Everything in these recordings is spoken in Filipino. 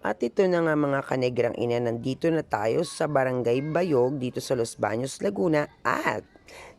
At ito na nga mga kanegrang ina, nandito na tayo sa Barangay Bayog dito sa Los Baños, Laguna at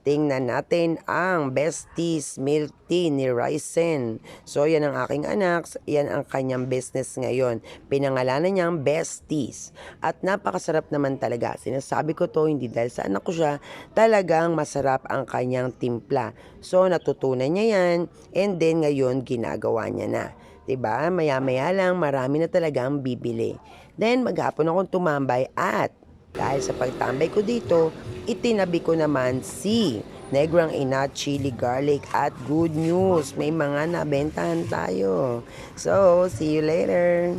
tingnan natin ang Besties Milk Tea ni Ryzen. So yan ang aking anak, yan ang kanyang business ngayon. Pinangalanan niyang Besties. At napakasarap naman talaga. Sinasabi ko to hindi dahil sa anak ko siya, talagang masarap ang kanyang timpla. So natutunan niya yan and then ngayon ginagawa niya na. 'Di ba? Maya-maya lang marami na talagang bibili. Then maghapon akong tumambay at dahil sa pagtambay ko dito, itinabi ko naman si Negrang Ina Chili Garlic at good news, may mga nabentahan tayo. So, see you later.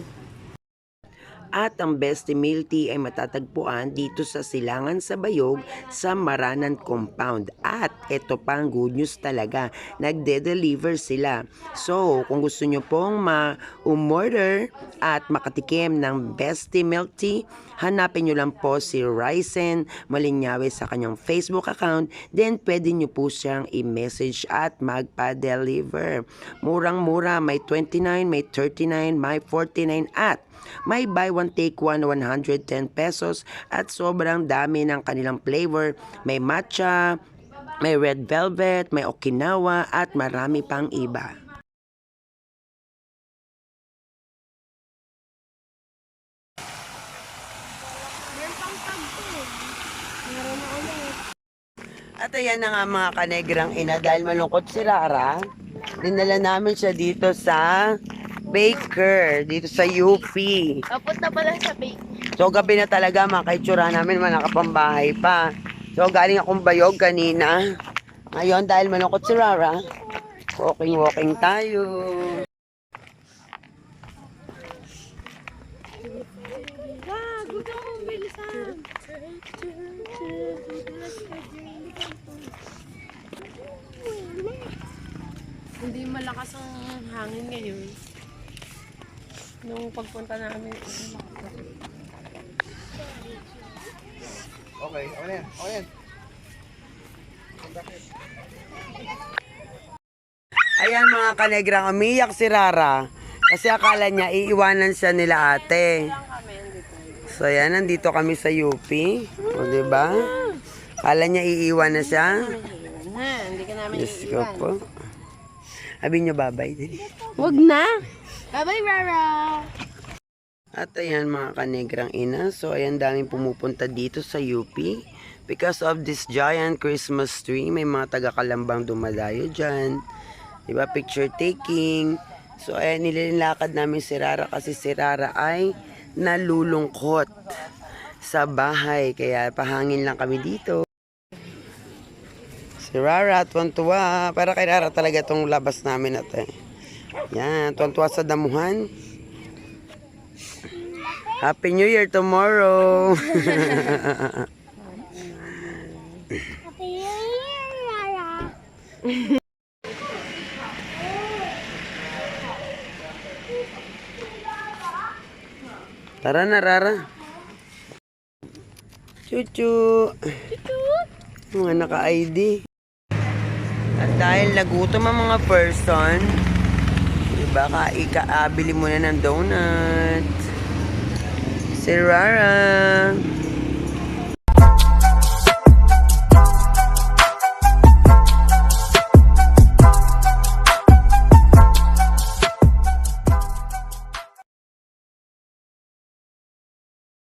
At ang Best Meal Tea ay matatagpuan dito sa Silangan sa Bayog sa Maranan Compound. At ito pa ang good news talaga, nagde-deliver sila. So, kung gusto nyo pong ma-umorder at makatikim ng Best Milk Tea, hanapin nyo lang po si Ryzen Malinyawe sa kanyang Facebook account. Then, pwede nyo po siyang i-message at magpa-deliver. Murang-mura, may 29, may 39, may 49 at may buy one take one 110 pesos at sobrang dami ng kanilang flavor. May matcha, may red velvet, may okinawa at marami pang iba. At ayan na nga mga kanegrang ina dahil malungkot si Rara. Dinala namin siya dito sa Baker, dito sa UP. Papunta pala sa bake. So gabi na talaga mga kaitsura namin mga nakapambahay pa. So galing akong bayog kanina. Ngayon dahil malungkot si Rara, walking walking tayo. Hindi malakas ang hangin ngayon. Nung pagpunta namin, Okay, okay na yan. Okay na yan. Ayan mga kanegrang, umiyak si Rara. Kasi akala niya iiwanan siya nila ate. So ayan, nandito kami sa UP. O diba? Akala niya iiwan na siya. na, hindi ka namin Diyos ko po. Sabi niyo babay din. Wag na! Bye-bye, Rara! At ayan mga kanegrang ina, so ayan daming pumupunta dito sa UP. Because of this giant Christmas tree, may mga taga-kalambang dumadayo dyan. Diba, picture taking. So ayan, nilalakad namin si Rara kasi si Rara ay nalulungkot sa bahay. Kaya pahangin lang kami dito. Si Rara, tuwan-tuwa. Para kay Rara talaga itong labas namin natin. Yan, tuwan-tuwa sa damuhan. Happy New Year tomorrow. Tara na, Rara. Chuchu. Mga naka-ID. At dahil nagutom ang mga person, diba, ka, ikaabili muna ng donut. Si Rara.